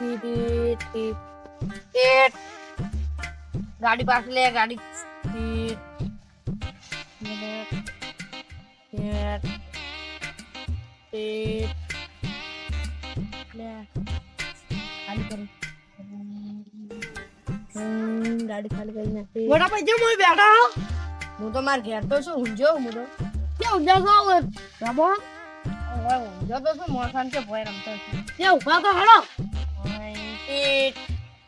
ટીટ ટીટ ટીટ ગાડી પાસે લે ગાડી ગાડી ખાલી કરી નાખી મોટા જેમ હોય બેઠા હો? હું તો માર ઘેર તો છું ઊંઝો હું તો. કે ઉજા છો રમો. ઊંઝો તો મોસાન કે ભય રમતો છું. કે ઊભા તો હેડો. ટીટ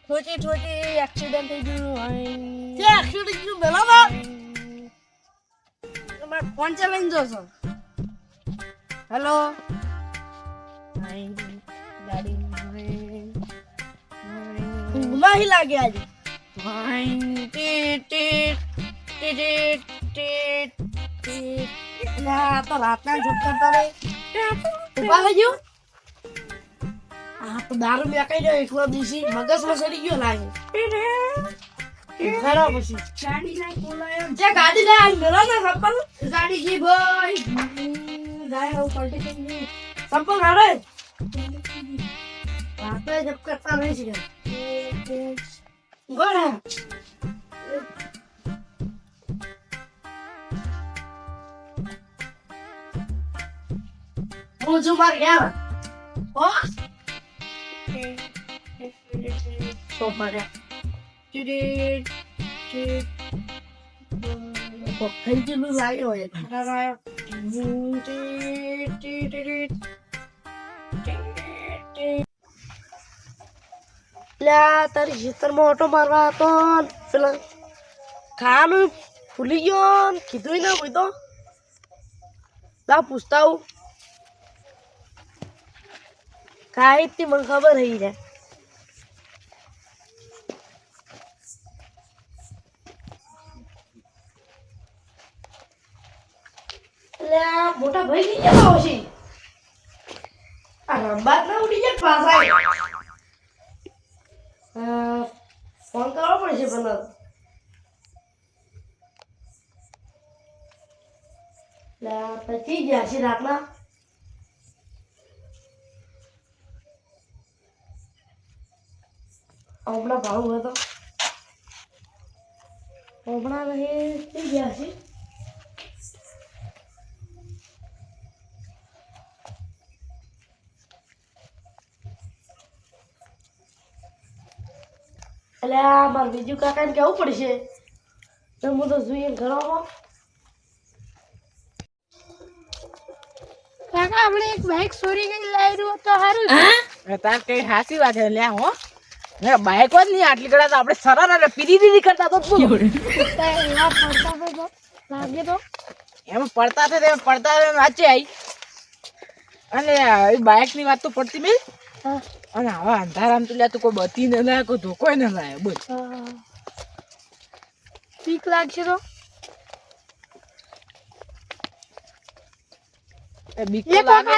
ઠોચી ઠોચી એક્સિડન્ટ થઈ ગયું કે એક્સિડન્ટ થયું બેલા તમારે ફોન ચલાવીને જોશો હેલો ગાડી લાગે આજે. તો રાતના જપ કરતા રહે ઊભા થઈ ગયો આ તો દારૂ મેકાઈ ગયો એકલો દિવસી મગજમાં સડી ગયો લાગે ખરા પછી ગાડી લાઈ બોલાયો જે ગાડી લઈ આવી મેળો ને સંપલ ગાડી જી ભાઈ જાય હું પલટી કરી ગઈ સંપલ હારે રાતે જપ કરતા નહીં છે ગોળા હું છું માર ઘેર હો તો થઈ ગયેલું લાગે હોય ટીટ લ્યા. તારી ખેતરમાં ઓટો મારવા હતો. પેલા ખાવાનું ભૂલી ગયો કીધું ના કોઈ તો. લા, પૂછતા આવું. કાંઈ મને ખબર હઈ જાય લ્યા મોટા ભાઈ ની જવા હશે આ રંબાત ના ઉડી જાય પાછા. ફોન કરવો પડશે પેલા. પછી ગયા છે રાતના. હમણાં ભાવ હતો. હમણાં રહે થઈ ગયા છે. એટલે આ મારે બીજું કાકાને કેવું પડશે? હું તો જોઈએ ઘરોમાં. કાકા આપણે એક બાઇક ચોરી કરી લાવ્યું તો સારું તાર કઈ હાસી વાત છે લ્યા હો. ને બાઈક જ નહીં આટલી કડા તો આપણે સરળ પીડી દીધી કરતા તો શું? તો લાગે તો. એમ પડતા હતા તેમ પડતા વાંચે આવી અને વાત તો પડતી મેં હા, અને હવે અંધારામ તો તું કોઈ બતી ન લાય કોઈ ધોકો ન લાય બોલ. બીક લાગશે તો? એ બીક લાગે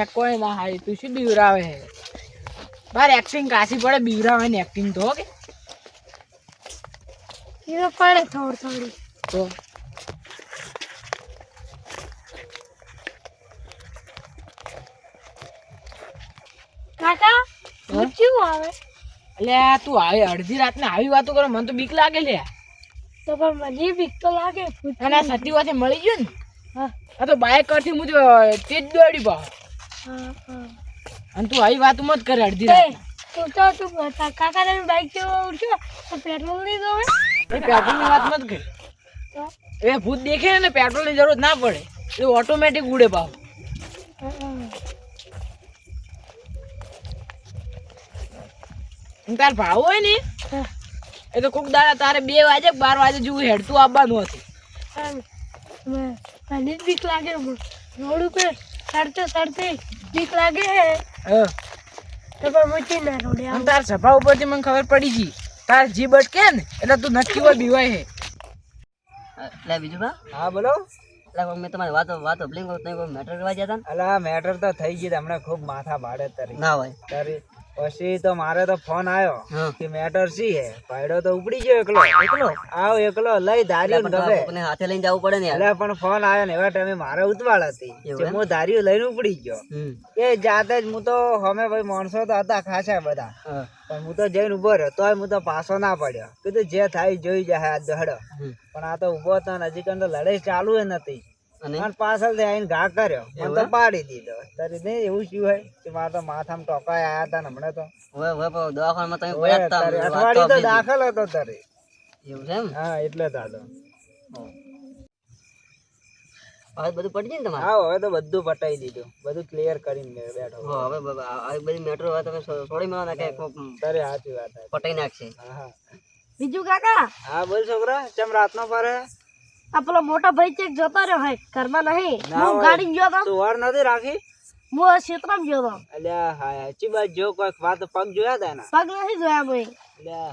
એ કોઈ ના હારી તું શું બીવરાવે? હે બાર એક્ટિંગ કાશી પડે બીવરાવે ને એક્ટિંગ તો કે. એ પડે થોડી થોડી. તો કાકા ભૂત કેવું આવે? એટલે તું આવી અડધી રાતને આવી વાતો કરે મને તો બીક લાગે લે તો પણ મને બીક તો લાગે અને આ સતી વાતે મળી ગયું ને? હા. આ તો બાઇક કરતી હું તો તેજ દોડી પાવ અને તું આવી વાતો મત કરે અડધી રાત તું તો તું કાકા તમે બાઇક જેવો ઉઠ્યો તો પેટ્રોલ નહીં દો એ પેટ્રોલની વાત મત કરી. એ ભૂત દેખે ને પેટ્રોલની જરૂર ના પડે. એ ઓટોમેટિક ઉડે પાવ હા, હા. અને તાર ભાવ હોય ને એ તો કોક દાડા તારે બે વાગે બાર વાગે જેવું હેડતું આવવાનું હતું. મને જ બીક લાગે રોડ ઉપર સડતે સડતે બીક લાગે હે હા. તો પણ ના રોડે તાર સભા ઉપરથી મને ખબર પડી ગઈ. તાર જી બટકે ને એટલે તું નક્કી હોય બીવાય હે. એટલે બીજું બા હા બોલો. મેં તમારી વાતો વાતો મેટર કરવા જતા ને. અલા મેટર તો થઈ ગઈ હમણાં ખૂબ માથા ભાડે તારી. ના હોય. તારી. પછી તો મારે તો ફોન આવ્યો કે મેટર સી હે? ભાઈડો તો ઉપડી ગયો એકલો. એકલો? આવ એકલો લઈ ધાર્યું ગમે આપણને હાથે લઈને જવું પડે ને એટલે પણ ફોન આવ્યો ને એવા ટાઈમે મારે ઉતવાળ હતી જે હું ધાર્યું લઈને ઉપડી ગયો. એ જાતે જ હું તો હમે ભાઈ માણસો તો હતા ખાસા બધા. પણ હું તો જઈને ઊભો રહ્યો તોય હું તો પાછો ના પડ્યો. કીધું જે થાય જોઈ જાય આ દહડો પણ આ તો ઊભો હતો નજીક તો લડાઈ ચાલુ નથી. અને અને પાછળથી આવીને ઘા કર્યો. મને તો પાડી દીધો. તારે નહીં એવું શું હોય કે મારા તો માથામાં ટોકાય આયા હતા ને હમણાં તો. હવે હવે દવાખાનામાં તમે પડ્યા જ તા. તારી વાત તો અઠવાડિયે તો દાખલ હતો તારે એવું છે એમ? હા એટલે દાદો હવે બધું પડી જાય તમારે? હા હવે તો બધું પટાઈ દીધું. બધું ક્લિયર કરીને મેં બેઠો હવે આવી બધી મેટ્રો હવે તમે છોડી મેળવો નાખે કોક તારે સાચી વાત પટાઈ નાખશે. બીજું કાકા? હા બોલ છોકરા ચમ રાતનો ફરે? આ પેલો મોટો ભાઈ ચેક જતો રહ્યો હોય ઘરમાં નહીં. હું ગાડી ગયો તો. તું વાર નથી રાખી? હું આ ક્ષેત્રમાં ગયો તો. અલ્યા હા સાચી વાત જો કોઈક વાત પગ જોયા હતા પગ નથી જોયા ભાઈ. અલ્યા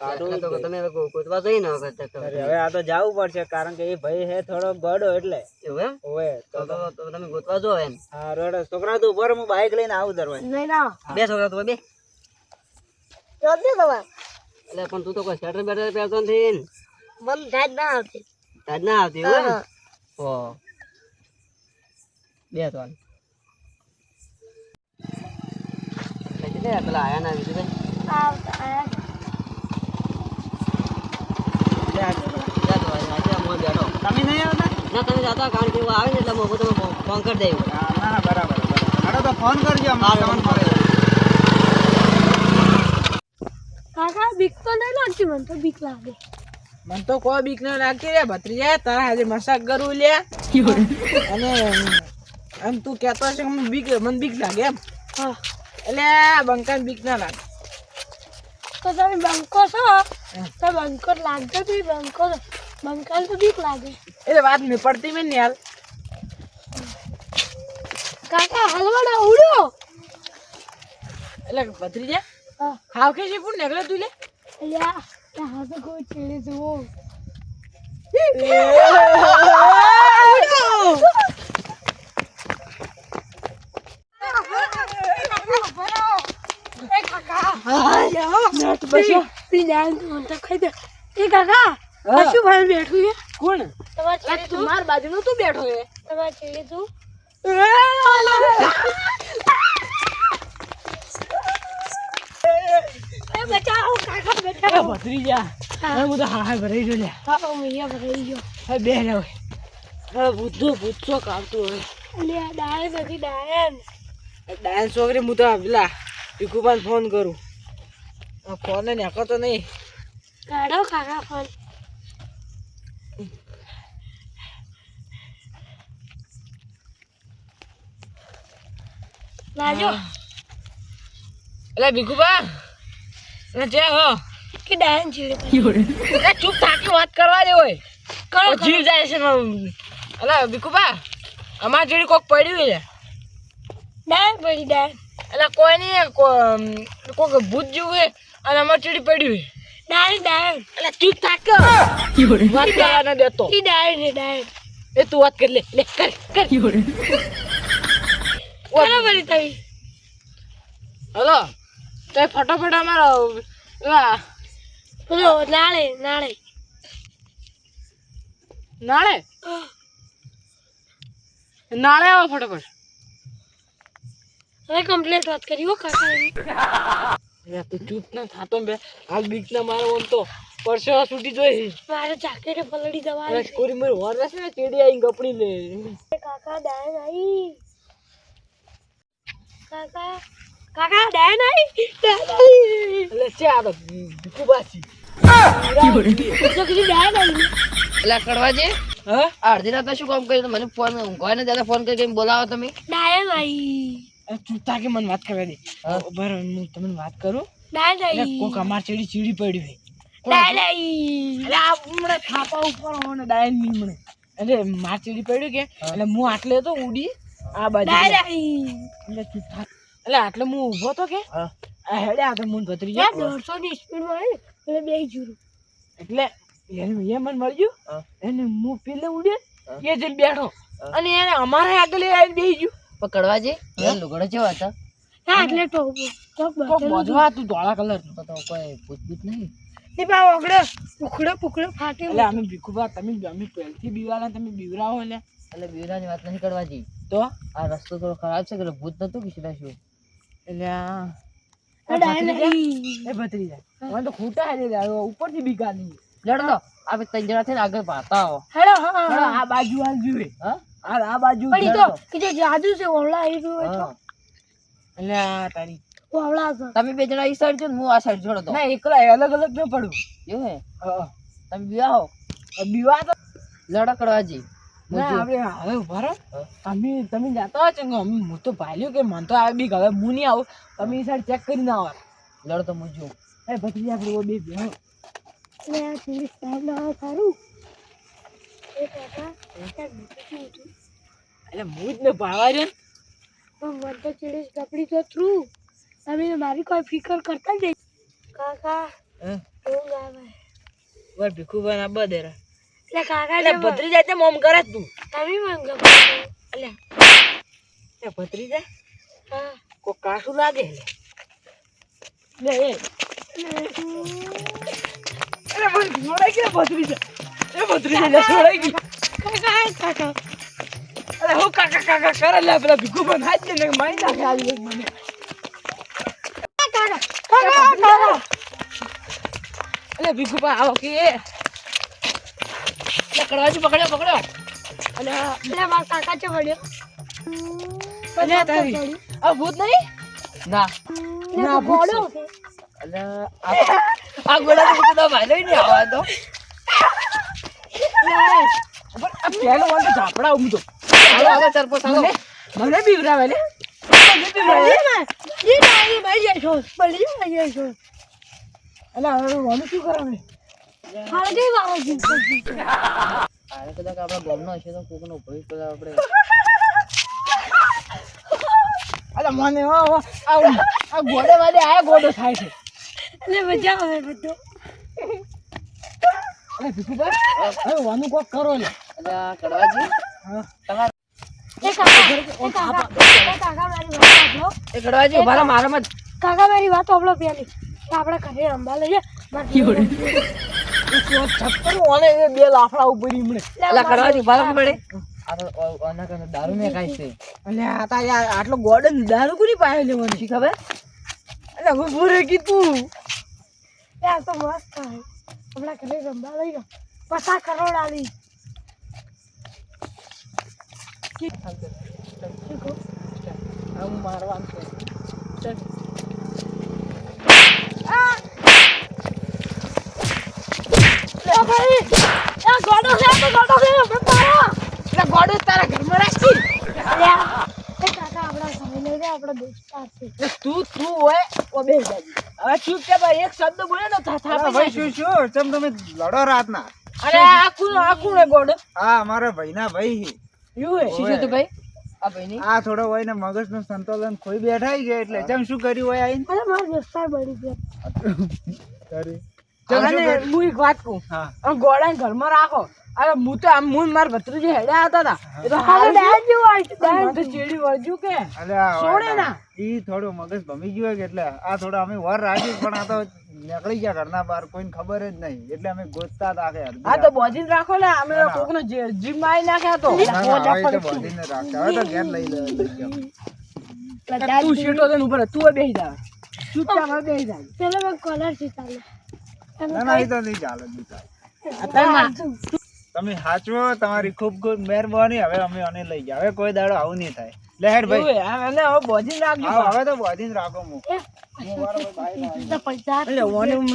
હા તમે હવે ગો- ગોતવા હવે તો- તો- અરે હવે આ તો જવું પડશે કારણ કે એ ભાઈ હે થોડો ગડો એટલે. ઓવે તો તો- તો તમે ગોતવા જો એમ. હા રોડ. છોકરા તું ઉપર હું બાઈક લઈને આવું દરવાજે. નહીં ના બે છોકરા તો બે. જોતી તમારે એટલે પણ તું તો કોઈ સ્વેટર બેટર પહેરતો નથી. મન જાત ના આવતી. તાજ ના આવતી એવું એમ? હા. હો બે તો હાલ. એટલે કેટલે પેલા આયા ના બેઠો. તમે નહીં આવતા ના તમે જાતા કારણ કે આવે ને એટલે હું તમે ફોન કરી હા ના બરાબર બરાબર તો ફોન કરજો કાકા બીક તો નહીં લાગતી મને તો બીક લાગે મને તો કોઈ બીક ના લાગતી રે ભત્રીજા તારા આજે મસાક કરું લે. અને એમ તું કહેતો છે કે મને બીક મને બીક લાગે એમ. હા. એટલે બંકાને બીક ના લાગે. તો તમે બંકો છો? તો બંકો લાગતો જ બંકો બંકાને તો બીક લાગે. એટલે વાત મેં પડતી મેં હાલ કાકા હલવાડા ઉડ્યો એટલે ભત્રીજા હાવ કે છે કોણ નીકળે તું લે? અલ્યા. ત્યાં હાથે કોઈ છેડે જુઓ તી જાય તો મને તો ખાઈ દે એ કાકા આ શું ભાઈ બેઠું છે કોણ તમારે છેડે તું માર બાજુનો તું બેઠો છે તમારે છેડે તું એ બચાવો કાકા એ બચાવો ભત્રીજા હવે હું તો હા હા ભરાઈ ગયો લે હા મૈયા ભરાઈ ગયો. હવે બે રહ્યો હવે. ભૂતો ભૂતો કાવતું હવે. અલ્યા ડાયન. હું તો પેલા ભીખુભાઈને ફોન કરું. ફોન ને તો નહીં. કાઢો કાકા ફોન લાજો. એટલે ભીખુભા. જે હો. કે ડાયન. ચૂપ થાકી વાત કરવા દે હોય કરો જીવ જાય છે અમાર જેડી કોક પડ્યું છે. ડાયન પડી ડાયન એટલે કોઈ નહીં કોક ભૂત જેવું અને અમાર ચીડી પડ્યું ડાયન ડાયન એટલે ચૂપ થાક વાત કરવા ન દેતો ઈ ડાયન ડાયન એ તું વાત કરી લે લે કર કર. પડી થઈ હલો. તો ફટાફટ અમારો નાળે નાળે. નાળે? નાળે આવો ફટાફટ. હવે કમ્પ્લેટ વાત કરી હો કાકા. યાર તું ચૂપ ના થાતો બે. હાલ બીક ના મારો આમ તો. પરસેવા છૂટી જોઈ મારે જાકેટે અરે દવા કોરી મર વાર રહેશે ને? ચીડી આઈ કપડી લે કાકા દાન આઈ. કાકા કાકા ડાયન આવી ડાયન આવી એટલે છે આ તો હા? અડધી રાત શું કામ કર્યું? મને ફોન ઊંઘવા ને દાદા ફોન કરી બોલાવો તમે. ડાયન આવી અરે તું મને વાત કરવા દે. બરાબર હું તમને વાત કરું. ડાય આવી કોક અમાર ચીડી ચીડી પડી હમણાં થાપા ઉપર હોને ડાયનની હમણે એટલે માર ચીડી પડ્યું કે? એટલે હું આટલે તો ઉડી આ બાજુ એટલે એટલે આટલે હું ઊભો તો કે? આ હેડે આ તો મુન ભત્રી યાર દોઢસો ની સ્પીડમાં એટલે બે જુરું. એટલે એનું એ મને મળ્યું? એને હું પેલે ઉડે એ જઈને બેઠો. અને એને અમારે આગળ આવીને બેસી ગયું. પકડવા જે? લુગડો કેવો હતો. હા એટલે તો તો કોક તું ધોળા કલરનું. તો કોઈ પૂછપૂછ નહીં. ને બા ઓગળે પુખડો પુખડો ફાટે એટલે અમે ભીખુભા તમે અમે પહેલથી બીવાના તમે બીવરાવો એટલે એટલે બીવરાની વાત નહીં કરવા જી તો? આ રસ્તો થોડો ખરાબ છે કે ભૂત નતું કે સીધા શું એટલે આ અડાય નહીં એ ભત્રી જાય મને તો ખૂટા ઉપરથી બીકા નહીં લડ આપણે ત્રણ જણા થઈને આગળ પાતા આવો હેડો હા પણ હા. આ બાજુ હાલ જુએ હા? આ આ બાજુ પણ તો ઈ તો જાદુ છે આવી ગયું. એટલે તારી. ઓવળા તમે બે જણા ઈ સાઈડ છો ને હું આ સાઈડ છોડો તો. ના એકલા અલગ અલગ ન પડું. એવું હે? તમે બીવા બીવા તો લડા કરવાજી ના આપણે હવે ઊભા રહો. હા. તમે જાતા હોય છે હું તો ભાલ્યું કે મન તો આવે બીક હવે હું નહીં આવું. તમે એ સાઈડ ચેક કરીને આવો લડ તો એ ભત્રી આપણે બે બે એટલે ના હું જ ને ભાવા પણ મને તો ચીડી કપડી તો થ્રુ. તમે મારી કોઈ ફિકર કરતા જ નહીં. કાકા? ઊંઘ આવે વાર ભીખુભાઈ ના બદેરા એટલે કાકા એટલે ભત્રી જાય તેમ આમ કરે તું. તમે મને ગમે એટલે એ ભત્રી જાય હા. કો કાસું લાગે લે એ. અરે મને ગઈ ભત્રી જાય એ ભત્રી જાય છોડાઈ ગઈ કાકા કાકા. અરે હું કાકા કાકા કરે લે પેલા ભીખુભાઈ હાથ દે ને મારી નાખે. આવી એક મને. કાકા કાકા કાકા અરે ભીખુ બા આવો કે કરવાજી પકડ્યો પકડ્યો. અને એટલે માર કાકા છે વળ્યો અને તારી. આ ભૂત નહીં? ના. ના, ભૂત અને આ ગોળા ભૂત તો ભાઈ નહીં આવવા તો. પણ આ પહેલો વાળ તો ઝાપડા ઊંઘ તો હાલો સરપો ચાલો. મને બીવરાવે લે. મને બીવરાવે ઈ મારી ભાઈ જાય છો ભાઈ જાય છો હવે મને શું કરાવે ગઈ વાળો જીવ આને કદાચ આપણા ગામનો હશે તો કોકનો ભવિ કદાચ આપણે અરે મને આ ગોડે વાડે આ ગોડો થાય છે એટલે મજા આવે બધો અલે ભીખુભાઈ હવે વાનું કોક કરો લે એટલે આ કરવાજી હા કાકા મારી વાત સાંભળો પેલી કે આપણે ઘરે રમવા લઈએ બે લાફડા ઉપર મળે એટલે દારૂ ને કાંઈ છે અલે આ આટલો ગોડન દારૂ કોની પાયો લેવાની ખબર અલે હું કીધું યાર તો મસ્ત થાય હમણાં ઘરે રમવા લઈ ગયો હું મારવાનું એ ભાઈ આ ગોડો છે તો ગોડો છે આપણે પાડો એટલે ગોડો તારા ઘરમાં રાખી. કાકા આપણા ઘરે લઈ જાય આપણા દોસ્તાર છે. તું તું હોય ઓ બે જાજી હવે ચૂપ કે ભાઈ એક શબ્દ બોલે ને થા થા ભાઈ શું શું? ચમ તમે લડો રાતના. અરે આ કોણ આ કોણ હે ગોડો અમારા ભાઈના ભાઈ. છે. એવું હે શું તો ભાઈ? આ થોડો હોય ને મગજનું સંતુલન ખોઈ બેઠાઈ ગયા એટલે. ચમ શું કર્યું હોય આઈને? અરે મારો દોસ્તાર બળી ગયો. કરી અને હું એક વાત કહું. ગોળાને ઘરમાં રાખો. અરે હું તો આમ હું મારા ભત્રીજી હેડ્યા હતા તા. એ તો હાલ ડેન જેવું આવી તો ચેડી વળજ્યું કે. છોડે ના. ઈ થોડો મગજ ભમી ગયો કે એટલે આ થોડો અમે વર રાખી પણ આ તો નીકળી ગયા ઘરના બહાર. કોઈને ખબર જ નહીં. એટલે અમે ગોતતા હતા કે હા તો બોજી રાખો ને અમે કોકનો જે- જીભ મારી નાખ્યા તો. બોજી ના, રાખતા હવે તો ઘેર લઈ લે. તું શેટો થઈને ઉપર તું બેહી જા. ચૂપચાપ બેહી જા. ચલો કોલરથી તમે સાચવો તમારી ખૂબ ખૂબ મહેરબાની. હવે અમે અને લઈ ગયા. હવે કોઈ દાડો આવું નહીં થાય. લહેર ભાઈ. એને હવે બોજી રાખજો હવે તો બોજી રાખો હું આપણે